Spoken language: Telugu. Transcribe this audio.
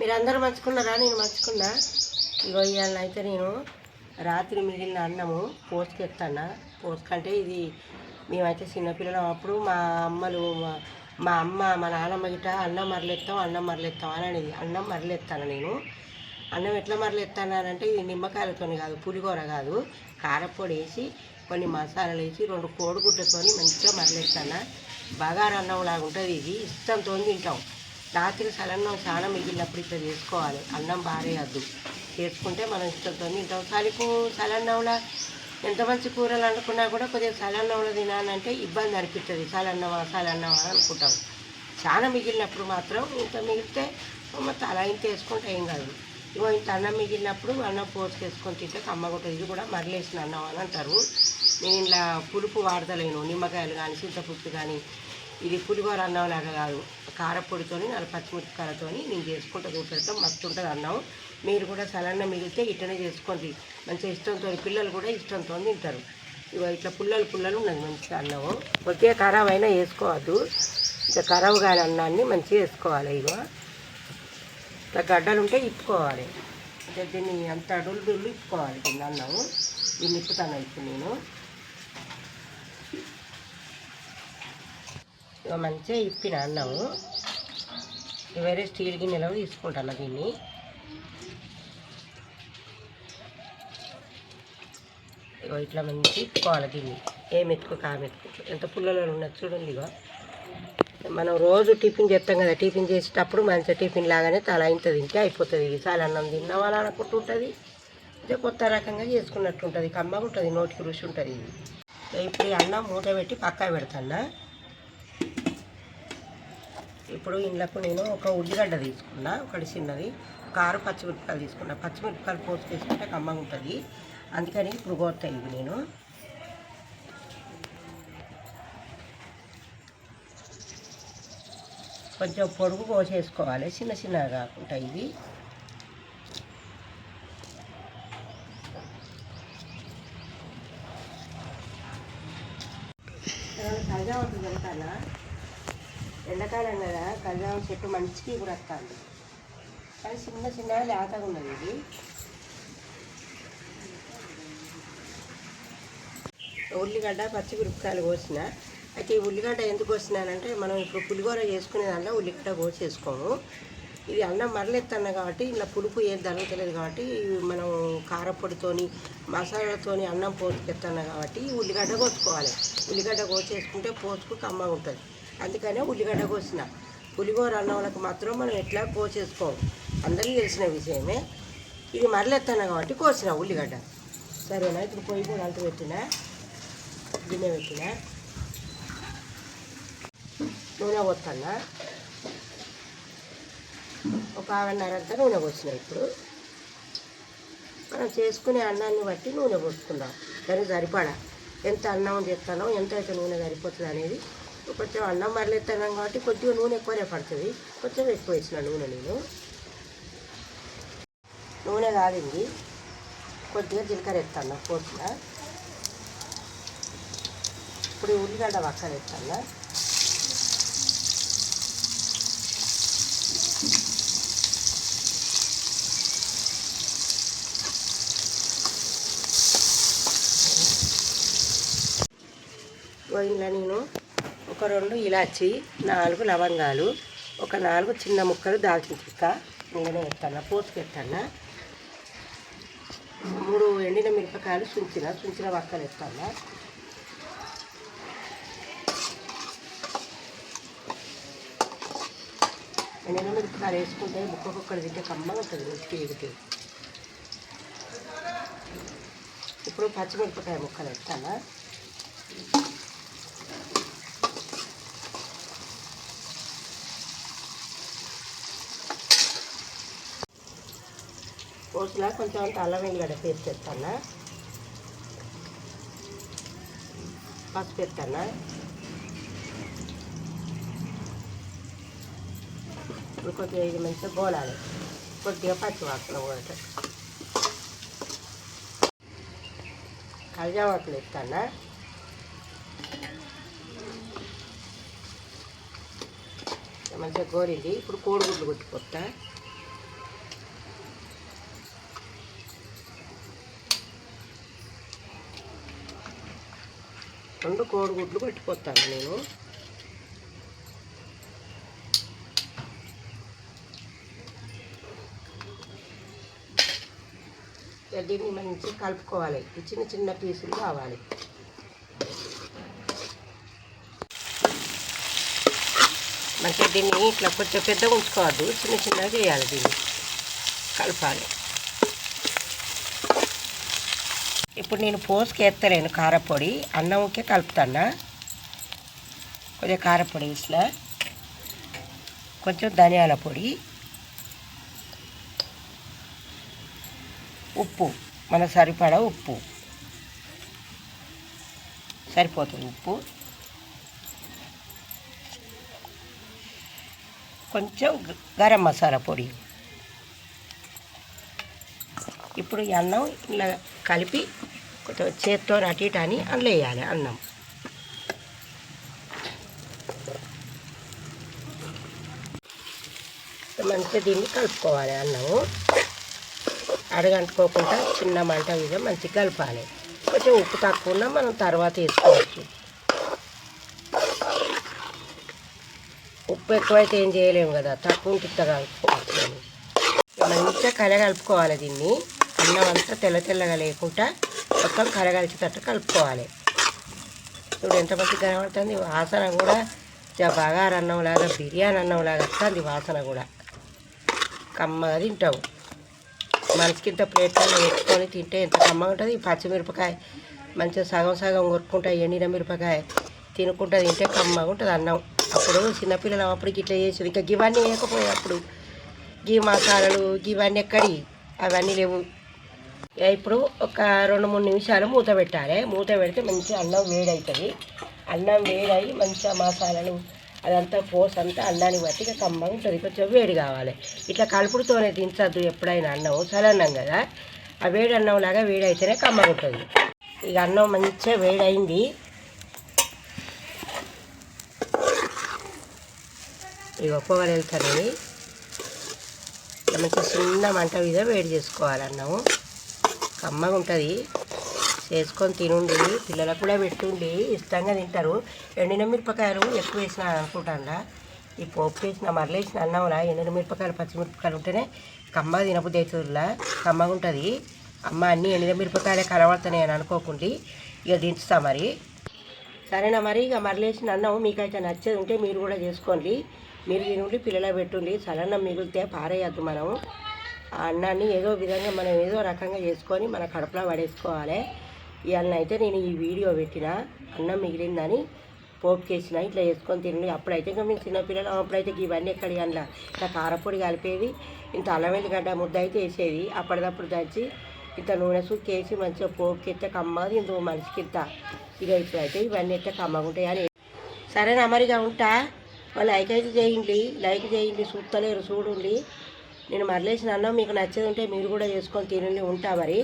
మీరందరూ మర్చుకున్నారా? నేను మర్చుకున్నా. ఇగో ఇవాళ అయితే నేను రాత్రి మిగిలిన అన్నము పోసుకెత్తాను పోసుకంటే ఇది మేమైతే చిన్నపిల్లలం అప్పుడు మా అమ్మలు మా- మా అమ్మ మా నాన్నమ్మ గిట్ట అన్నం మరలెత్తాం అన్నం మరలెత్తాం అని అనేది. అన్నం మరలెత్తాను నేను. అన్నం ఎట్లా మరలెత్తానంటే ఇది నిమ్మకాయలతో కాదు పులిహోర కాదు. కారపొడి వేసి కొన్ని మసాలాలు వేసి రెండు కోడిగుడ్లతో మంచిగా మరలెత్తాను బగారు అన్నం లాగా ఉంటుంది ఇది. ఇష్టంతో తింటాం. రాత్రి సలన్నం చాలా మిగిలినప్పుడు ఇట్లా చేసుకోవాలి. అన్నం బారేయద్దు చేసుకుంటే మనం ఇష్టంతో తింటాం చలికు ఎంత మంచి కూరలు అనుకున్నా కూడా కొద్దిగా సలన్నంలో తినాలంటే ఇబ్బంది అనిపిస్తుంది. సలన్నమా సలన్నమా అనుకుంటాం. చాలా మిగిలినప్పుడు మాత్రం ఇంత మిగిలితే తల అలా ఇంత వేసుకుంటే ఏం కాదు. ఇగో ఇంత అన్నం మిగిలినప్పుడు అన్నం పోసుకేసుకొని తింటే కమ్మగుంటుంది ఇది కూడా మరలేసిన అన్నం అని అంటారు. నేను ఇలా పులుపు వాడతలేను. నిమ్మకాయలు కానీ చింతపులుపు కానీ ఇది పులిహోర అన్నం లాగా కాదు. కారపొడితోని నాలుగు పచ్చిమిరపకాయలతో నేను చేసుకుంటూ చూపెడతాం మస్తు ఉంటుంది అన్నం. మీరు కూడా సలన్నం మిగిలితే ఇట్లనే చేసుకోండి. మంచిగా ఇష్టంతో పిల్లలు కూడా ఇష్టంతో తింటారు. ఇగో ఇట్లా పుల్లలు పుల్లలు ఉన్నది మంచిగా అన్నము. ఒకే ఖరాబ్ అయినా వేసుకోవద్దు. ఇట్లా ఖరాబ్ కాని అన్నాన్ని మంచిగా వేసుకోవాలి ఇగో. ఇట్లా గడ్డలు ఉంటే ఇప్పుకోవాలి. అంటే దీన్ని అంత డొల్లు డుల్లు ఇప్పుకోవాలి దీన్ని అన్నము. దీన్ని ఇప్పుతాను ఇప్పుడు నేను? మంచిగా ఇప్పిన అన్నము. వేరే స్టీల్ గిన్నెలో తీసుకుంటాను దీన్ని. ఇగో ఇట్లా మంచి ఇప్పుకోవాలి దీన్ని. ఏ మెతుకు కా మెతుకు. ఎంత పుల్లలో ఉన్నది చూడండి ఇగో. మనం రోజు టిఫిన్ చేస్తాం కదా టిఫిన్ చేసేటప్పుడు మంచిగా టిఫిన్ లాగానే తల ఇంత తింటే అయిపోతుంది. ఇది చాలా అన్నం తిన్న వాళ్ళు అనుకుంటుంటుంది ఇదే కొత్త రకంగా చేసుకున్నట్టు ఉంటుంది. కమ్మగా ఉంటుంది నోటికి రుచి ఉంటుంది ఇది. ఇప్పుడు అన్నం మూట పెట్టి పక్కా పెడతాను? ఇప్పుడు ఇండ్లకు నేను ఒక ఉల్లిగడ్డ తీసుకున్నా ఒకటి చిన్నది ఒక పచ్చిమిరపకాయలు తీసుకున్నా. పచ్చిమిరపకాయలు పోసి తీసుకుంటే కమ్మగా ఉంటుంది. అందుకని ఇప్పుడు కోస్తాయి ఇవి నేను. కొంచెం పొడుగు కోసేసుకోవాలి. చిన్న చిన్నగా కాకుండా ఇవి. ఉంటుంది వెళ్తానా ఎండాకాలం కదా కలజామ చెట్టు మంచిగా కూడా వస్తుంది కానీ చిన్న చిన్నగా లేతగా ఉన్నది ఇది. ఉల్లిగడ్డ పచ్చిమిరపకాయలు కోసిన. అయితే ఈ ఉల్లిగడ్డ ఎందుకు కోసినానంటే మనం ఇప్పుడు పులిహోర చేసుకునే దాంట్లో ఉల్లిగడ్డ కోసేసుకోము. ఇది అన్నం మరలెత్తన్న కాబట్టి ఇలా పులుపు ఏం తగ్గలేదు కాబట్టి మనం కారపొడితోని మసాలాతోని అన్నం పోసుకెత్తన్న కాబట్టి ఉల్లిగడ్డ కోసుకోవాలి. ఉల్లిగడ్డ కోసేసుకుంటే పోసుకు కమ్మగా ఉంటుంది అందుకనే ఉల్లిగడ్డ కోసిన. పులిహోర అన్నంలకు మాత్రం మనం ఎట్లా కోసేసుకోము అందరికీ తెలిసిన విషయమే. ఇది మరలెత్తాను కాబట్టి కోసిన ఉల్లిగడ్డ. సరేనా? ఇప్పుడు పొయ్యి కూడా అంత పెట్టిన? గిన్నె పెట్టినా? నూనె పోతున్నా ఒక ఆవన్నరంతా నూనె పోసిన ఇప్పుడు. మనం చేసుకునే అన్నాన్ని బట్టి నూనె పోసుకుందాం. దానికి సరిపడా. ఎంత అన్నం చేస్తానో ఎంత అయితే నూనె సరిపోతుంది అనేది కొంచెం అన్నం మరలెత్తాను కాబట్టి కొద్దిగా నూనె ఎక్కువనే పడుతుంది కొంచెం ఎక్కువ వేసిన నూనె నేను నూనె కాగింది కొద్దిగా జీలకర్ర ఎత్తాను పోసిన ఇప్పుడు ఈ ఉల్లిగడ్డ పక్కన ఎత్తాను ఇంట్లో నేను ఒక రెండు ఇలాచి నాలుగు లవంగాలు ఒక నాలుగు చిన్న ముక్కలు దాల్చిన చెక్క నేనే ఎత్తాను పోసుకు మూడు ఎండిన మిరపకాయలు సుంచిన సుంచిన వక్కలు ఎత్తాను ఎండిన మిరపకాయలు వేసుకుంటే ముక్కకొక్కడు తింటే కమ్మగా ఉంటుంది రుచి ఎగితే ఇప్పుడు పచ్చిమిరపకాయ ముక్కలు ఎత్తాను పోసిన కొంచెం అంత అల్లం వెల్లిగడ్డ పేస్ట్ ఎత్తాను పసుపు ఎత్తాను ఇప్పుడు కొద్దిగా ఇది మంచిగా గోలాలి. కొద్దిగా పచ్చి వాసన కూడా కలజామాకులు ఎత్తాను మంచిగా గోరింది ఇప్పుడు కోడిగుడ్లు కొట్టుకొస్తా. రెండు కోడిగుడ్లు పెట్టుకొస్తాను నేను. దీన్ని మంచి కలుపుకోవాలి. చిన్న చిన్న పీసులు కావాలి. మంచిగా దీన్ని ఇట్లా కొంచెం పెద్దగా ఉంచుకోవద్దు. చిన్న చిన్నగా చేయాలి దీన్ని. కలపాలి. ఇప్పుడు నేను పోసుకి కారపొడి. అన్నంకే కలుపుతాను కొద్దిగా కారపొడి వేసిన. కొంచెం ధనియాల పొడి. ఉప్పు. మన సరిపడా ఉప్పు. సరిపోతుంది ఉప్పు. కొంచెం గరం మసాలా పొడి. ఇప్పుడు ఈ అన్నం ఇలా కలిపి కొంచెం చేత్తో అటు ఇటు అని అందులో వేయాలి అన్నం. మంచిగా దీన్ని కలుపుకోవాలి అన్నము. అడగంటుకోకుండా చిన్న మంట మీద మంచిగా కలపాలి. కొంచెం ఉప్పు తక్కువ ఉన్నా మనం తర్వాత వేసుకోవచ్చు. ఉప్పు ఎక్కువైతే ఏం చేయలేము కదా తక్కువ ఉంటే కలుపుకోవచ్చు. మంచిగా మంచిగా కలగలుపుకోవాలి దీన్ని. అన్నం అంతా తెల్ల తెల్లగా లేకుండా మొత్తం కరగలిచేటట్టు కలుపుకోవాలి. ఇప్పుడు ఎంత మంచి కనబడుతుంది. వాసన కూడా జ బగారు అన్నం లాగా బిర్యానీ అన్నం లాగా వస్తుంది వాసన కూడా. కమ్మగా తింటావు. మనసుకి ఇంత ప్లేట్లో వేసుకొని తింటే ఎంత కమ్మగా ఉంటుంది. పచ్చిమిరపకాయ మంచిగా సగం సగం కొట్టుకుంటా ఎండిన మిరపకాయ తినుకుంటా తింటే కమ్మగా ఉంటుంది అన్నం. అప్పుడు చిన్నపిల్లలు అప్పుడు ఇట్లా చేసేది. ఇంకా ఇవన్నీ వేయకపోయాయి అప్పుడు. గీ మసాలాలు ఇవన్నీ ఎక్కడి? అవన్నీ లేవు. ఇప్పుడు ఒక రెండు మూడు నిమిషాలు మూత పెట్టాలి. మూత పెడితే మంచిగా అన్నం వేడవుతుంది అన్నం వేడయి మంచిగా మసాలాలు అదంతా పోస్ అంతా అన్నాన్ని బట్టి ఇక కమ్మగా ఉంటుంది. కొంచెం వేడి కావాలి. ఇట్లా కలుపుడుతోనే దించద్దు ఎప్పుడైనా అన్నం చలన్నం కదా. ఆ వేడి అన్నం లాగా వేడి అయితేనే కమ్మగా ఉంటుంది. ఇక అన్నం మంచిగా వేడైంది. ఇక పొగలు వెళ్తానని మంచిగా చిన్న మంట మీద వేడి చేసుకోవాలి అన్నము. కమ్మగా ఉంటుంది. చేసుకొని తినుండి పిల్లలకు కూడా పెట్టుండి ఇష్టంగా తింటారు. ఎండిన మిరపకాయలు ఎక్కువ వేసిన అనుకుంటాను ఈ పోపు వేసిన మరలేసిన అన్నంలా ఎండిన మిరపకాయలు పచ్చిమిరపకాయలు ఉంటేనే కమ్మ తినబుద్ధి అవుతుందిలా కమ్మగా ఉంటుంది. అమ్మ అన్నీ ఎండిన మిరపకాయలే కనబడుతున్నాయి అని అనుకోకుండా ఇక దించుతా మరి. సరేనా మరి ఇక మరలేసిన అన్నం మీకైతే నచ్చేది ఉంటే మీరు కూడా చేసుకోండి. మీరు తినండి పిల్లలకు పెట్టుండి సలన్నం మిగిలితే పారేయద్దు మనం. ఆ అన్నాన్ని ఏదో విధంగా మనం ఏదో రకంగా చేసుకొని మన కడుపులో పడేసుకోవాలి. ఈ అయితే నేను ఈ వీడియో పెట్టిన అన్నం మిగిలిందని పోపు చేసిన ఇట్లా వేసుకొని తినండి అప్పుడైతే ఇంకా మేము చిన్నపిల్లలు అప్పుడైతే ఇవన్నీ ఎక్కడి అందులో ఇట్లా కారపొడి కలిపేది ఇంత అల్లం గడ్డ ముద్ద అయితే వేసేది. అప్పటిదప్పుడు దంచి ఇంత నూనె సుక్కేసి మంచిగా పోపుకి ఎత్తే కమ్మది ఇంత మనిషికి ఇంత ఇక ఇప్పుడైతే ఇవన్నీ ఎత్తే కమ్మగా ఉంటాయి అని. సరేనా మరిగా ఉంటా. లైక్ అయితే చేయండి. లైక్ చేయండి. చూస్తలేరు చూడండి. నేను మరలేసిన అన్నం మీకు నచ్చేది ఉంటే మీరు కూడా చేసుకొని తినండి ఉంటా మరి.